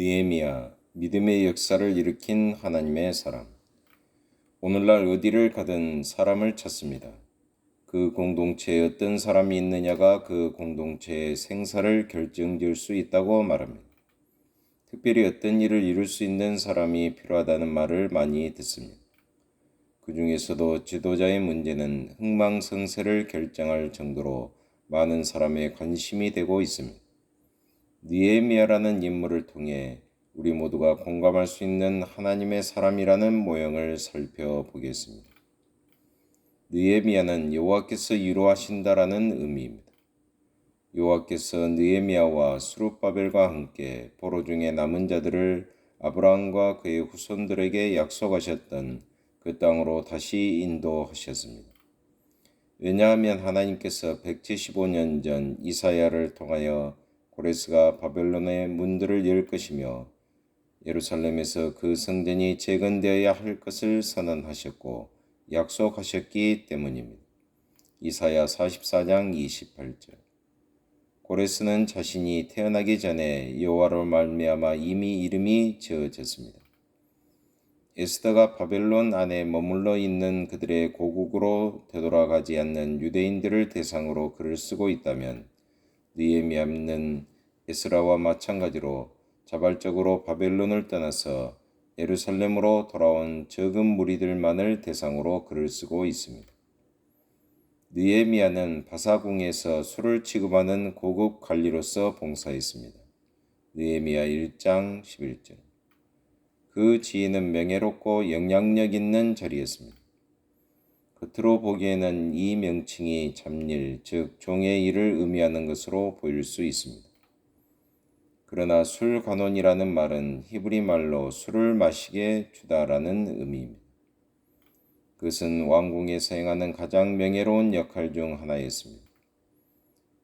느헤미야 믿음의 역사를 일으킨 하나님의 사람. 오늘날 어디를 가든 사람을 찾습니다. 그 공동체에 어떤 사람이 있느냐가 그 공동체의 생사를 결정지을 수 있다고 말합니다. 특별히 어떤 일을 이룰 수 있는 사람이 필요하다는 말을 많이 듣습니다. 그 중에서도 지도자의 문제는 흥망성쇠를 결정할 정도로 많은 사람의 관심이 되고 있습니다. 니에미아라는 인물을 통해 우리 모두가 공감할 수 있는 하나님의 사람이라는 모형을 살펴보겠습니다. 느에미아는 여호와께서 위로하신다라는 의미입니다. 여호와께서 느에미아와 수룹바벨과 함께 포로 중에 남은 자들을 아브라함과 그의 후손들에게 약속하셨던 그 땅으로 다시 인도하셨습니다. 왜냐하면 하나님께서 175년 전 이사야를 통하여 고레스가 바벨론의 문들을 열 것이며 예루살렘에서 그 성전이 재건되어야 할 것을 선언하셨고 약속하셨기 때문입니다. 이사야 44장 28절 고레스는 자신이 태어나기 전에 여호와로 말미암아 이미 이름이 지어졌습니다. 에스더가 바벨론 안에 머물러 있는 그들의 고국으로 되돌아가지 않는 유대인들을 대상으로 글을 쓰고 있다면 느헤미야는 에스라와 마찬가지로 자발적으로 바벨론을 떠나서 예루살렘으로 돌아온 적은 무리들만을 대상으로 글을 쓰고 있습니다. 느헤미야는 바사궁에서 술을 취급하는 고급 관리로서 봉사했습니다. 느헤미야 1장 11절 그 지위는 명예롭고 영향력 있는 자리였습니다. 겉으로 보기에는 이 명칭이 잡일, 즉 종의 일을 의미하는 것으로 보일 수 있습니다. 그러나 술 관원이라는 말은 히브리 말로 술을 마시게 주다라는 의미입니다. 그것은 왕궁에서 행하는 가장 명예로운 역할 중 하나였습니다.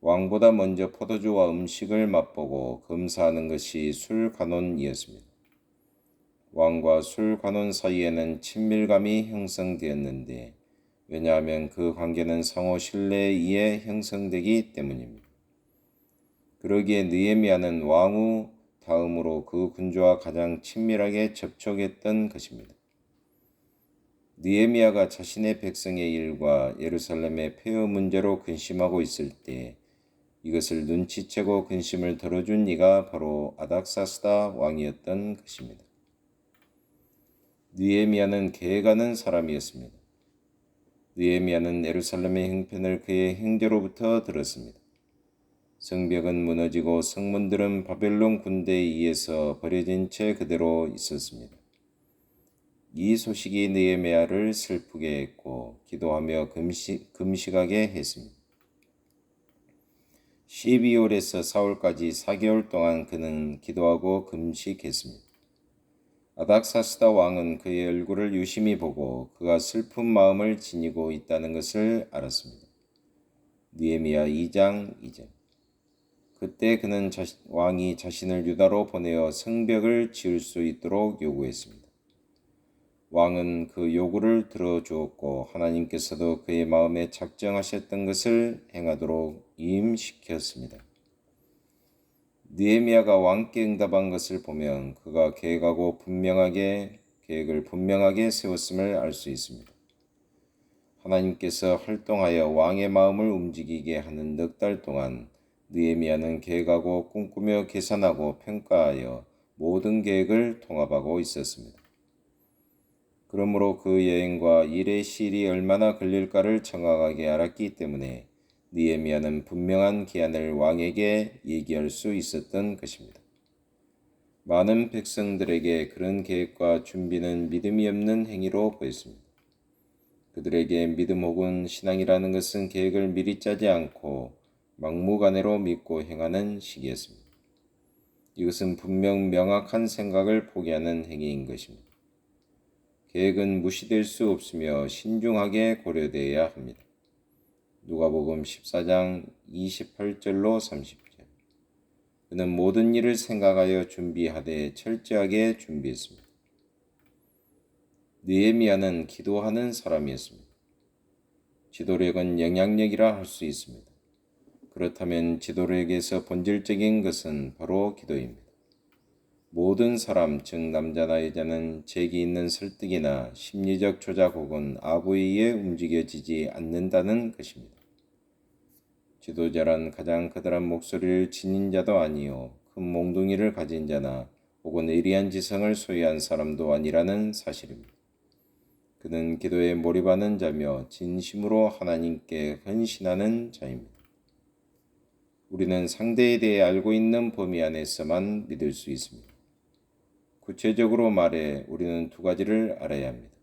왕보다 먼저 포도주와 음식을 맛보고 검사하는 것이 술 관원이었습니다. 왕과 술 관원 사이에는 친밀감이 형성되었는데 왜냐하면 그 관계는 상호 신뢰에 의해 형성되기 때문입니다. 그러기에 느헤미야는 왕후 다음으로 그 군주와 가장 친밀하게 접촉했던 것입니다. 느헤미야가 자신의 백성의 일과 예루살렘의 폐허 문제로 근심하고 있을 때 이것을 눈치채고 근심을 덜어준 이가 바로 아닥사스다 왕이었던 것입니다. 느헤미야는 계획하는 사람이었습니다. 느헤미야는 예루살렘의 형편을 그의 형제로부터 들었습니다. 성벽은 무너지고 성문들은 바벨론 군대에 의해서 버려진 채 그대로 있었습니다. 이 소식이 느헤미야를 슬프게 했고 기도하며 금식, 금식하게 했습니다. 12월에서 4월까지 4개월 동안 그는 기도하고 금식했습니다. 아닥사스다 왕은 그의 얼굴을 유심히 보고 그가 슬픈 마음을 지니고 있다는 것을 알았습니다. 니에미야 2장 2절 그때 그는 자신, 왕이 자신을 유다로 보내어 성벽을 지을 수 있도록 요구했습니다. 왕은 그 요구를 들어주었고 하나님께서도 그의 마음에 작정하셨던 것을 행하도록 임시켰습니다. 느헤미야가 왕께 응답한 것을 보면 그가 계획하고 분명하게 계획을 분명하게 세웠음을 알 수 있습니다. 하나님께서 활동하여 왕의 마음을 움직이게 하는 넉 달 동안 느헤미야는 계획하고 꿈꾸며 계산하고 평가하여 모든 계획을 통합하고 있었습니다. 그러므로 그 여행과 일의 시일이 얼마나 걸릴까를 정확하게 알았기 때문에 니에미아는 분명한 기한을 왕에게 얘기할 수 있었던 것입니다. 많은 백성들에게 그런 계획과 준비는 믿음이 없는 행위로 보였습니다. 그들에게 믿음 혹은 신앙이라는 것은 계획을 미리 짜지 않고 막무가내로 믿고 행하는 시기였습니다. 이것은 분명 명확한 생각을 포기하는 행위인 것입니다. 계획은 무시될 수 없으며 신중하게 고려되어야 합니다. 누가복음 14장 28절로 30절. 그는 모든 일을 생각하여 준비하되 철저하게 준비했습니다. 느헤미야는 기도하는 사람이었습니다. 지도력은 영향력이라 할 수 있습니다. 그렇다면 지도력에서 본질적인 것은 바로 기도입니다. 모든 사람, 즉 남자나 여자는 재기 있는 설득이나 심리적 조작 혹은 아부에 의해 움직여지지 않는다는 것입니다. 지도자란 가장 커다란 목소리를 지닌 자도 아니요 큰 몽둥이를 가진 자나 혹은 의리한 지성을 소유한 사람도 아니라는 사실입니다. 그는 기도에 몰입하는 자며 진심으로 하나님께 헌신하는 자입니다. 우리는 상대에 대해 알고 있는 범위 안에서만 믿을 수 있습니다. 구체적으로 말해 우리는 두 가지를 알아야 합니다.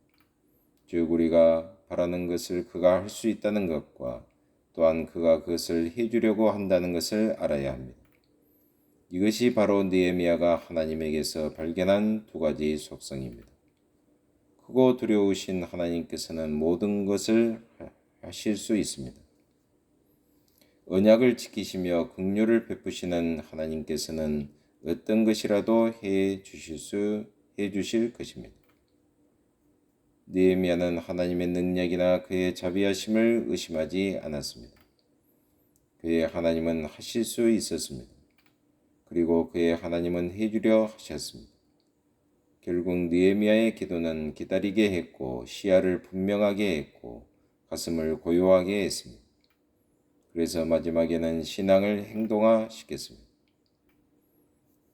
즉, 우리가 바라는 것을 그가 할 수 있다는 것과 또한 그가 그것을 해주려고 한다는 것을 알아야 합니다. 이것이 바로 느헤미야가 하나님에게서 발견한 두 가지 속성입니다. 크고 두려우신 하나님께서는 모든 것을 하실 수 있습니다. 언약을 지키시며 긍휼을 베푸시는 하나님께서는 어떤 것이라도 해 주실 수 해 주실 것입니다. 느헤미야는 하나님의 능력이나 그의 자비하심을 의심하지 않았습니다. 그의 하나님은 하실 수 있었습니다. 그리고 그의 하나님은 해주려 하셨습니다. 결국 느헤미야의 기도는 기다리게 했고 시야를 분명하게 했고 가슴을 고요하게 했습니다. 그래서 마지막에는 신앙을 행동화시켰습니다.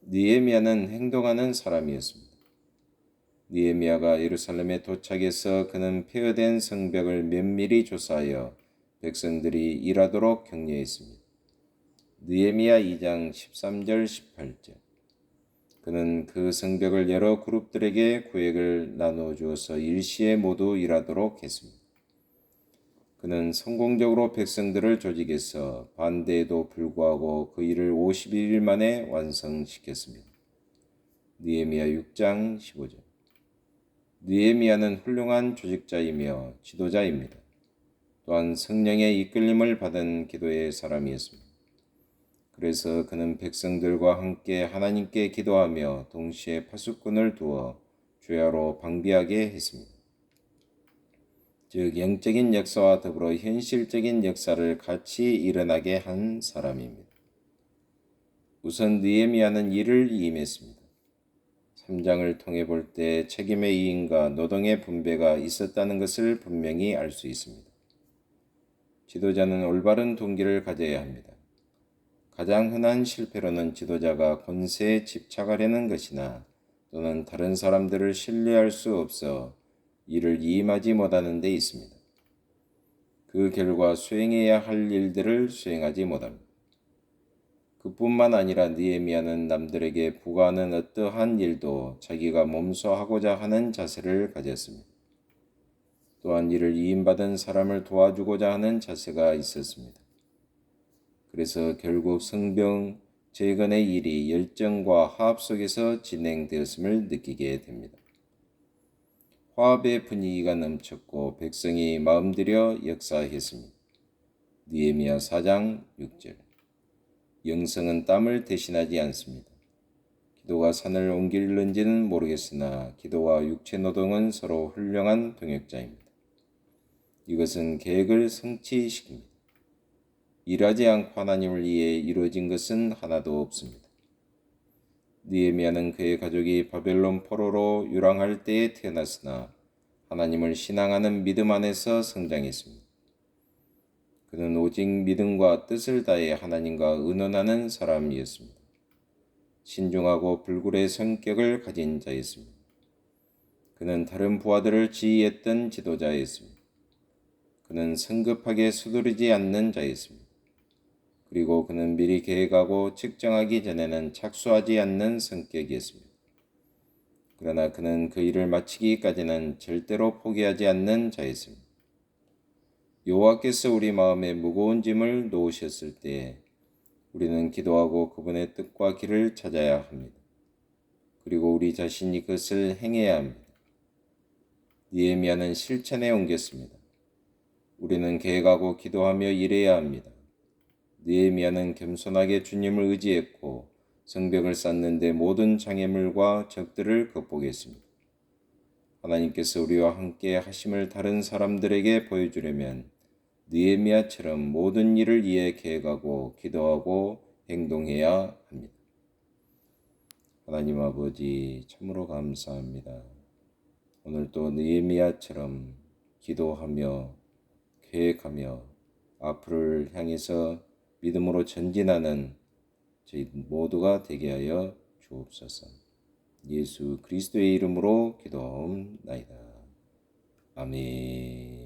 니에미아는 행동하는 사람이었습니다. 니에미아가 예루살렘에 도착해서 그는 폐허된 성벽을 면밀히 조사하여 백성들이 일하도록 격려했습니다. 느헤미야 2장 13절 18절 그는 그 성벽을 여러 그룹들에게 구획을 나누어 주어서 일시에 모두 일하도록 했습니다. 그는 성공적으로 백성들을 조직해서 반대에도 불구하고 그 일을 51일 만에 완성시켰습니다. 니에미야 6장 15절 니에미야는 훌륭한 조직자이며 지도자입니다. 또한 성령의 이끌림을 받은 기도의 사람이었습니다. 그래서 그는 백성들과 함께 하나님께 기도하며 동시에 파수꾼을 두어 주야로 방비하게 했습니다. 즉 영적인 역사와 더불어 현실적인 역사를 같이 일어나게 한 사람입니다. 우선 느헤미야는 이를 임했습니다. 3장을 통해 볼 때 책임의 이인과 노동의 분배가 있었다는 것을 분명히 알 수 있습니다. 지도자는 올바른 동기를 가져야 합니다. 가장 흔한 실패로는 지도자가 권세에 집착하려는 것이나 또는 다른 사람들을 신뢰할 수 없어 이를 이임하지 못하는 데 있습니다. 그 결과 수행해야 할 일들을 수행하지 못합니다. 그뿐만 아니라 니에미아는 남들에게 부과하는 어떠한 일도 자기가 몸소 하고자 하는 자세를 가졌습니다. 또한 이를 이임받은 사람을 도와주고자 하는 자세가 있었습니다. 그래서 결국 성병 재건의 일이 열정과 화합 속에서 진행되었음을 느끼게 됩니다. 화합의 분위기가 넘쳤고 백성이 마음들여 역사했습니다. 니에미야 4장 6절 영성은 땀을 대신하지 않습니다. 기도가 산을 옮길는지는 모르겠으나 기도와 육체 노동은 서로 훌륭한 동역자입니다. 이것은 계획을 성취시킵니다. 일하지 않고 하나님을 위해 이루어진 것은 하나도 없습니다. 니에미아는 그의 가족이 바벨론 포로로 유랑할 때에 태어났으나 하나님을 신앙하는 믿음 안에서 성장했습니다. 그는 오직 믿음과 뜻을 다해 하나님과 의논하는 사람이었습니다. 신중하고 불굴의 성격을 가진 자였습니다. 그는 다른 부하들을 지휘했던 지도자였습니다. 그는 성급하게 서두르지 않는 자였습니다. 그리고 그는 미리 계획하고 측정하기 전에는 착수하지 않는 성격이었습니다. 그러나 그는 그 일을 마치기까지는 절대로 포기하지 않는 자였습니다. 여호와께서 우리 마음에 무거운 짐을 놓으셨을 때 우리는 기도하고 그분의 뜻과 길을 찾아야 합니다. 그리고 우리 자신이 그것을 행해야 합니다. 니에미아는 실천에 옮겼습니다. 우리는 계획하고 기도하며 일해야 합니다. 느헤미야는 겸손하게 주님을 의지했고 성벽을 쌓는데 모든 장애물과 적들을 극복했습니다. 하나님께서 우리와 함께 하심을 다른 사람들에게 보여주려면 느헤미야처럼 모든 일을 이해 계획하고 기도하고 행동해야 합니다. 하나님 아버지 참으로 감사합니다. 오늘도 느헤미야처럼 기도하며 계획하며 앞을 향해서 믿음으로 전진하는 저희 모두가 되게 하여 주옵소서. 예수 그리스도의 이름으로 기도하옵나이다. 아멘.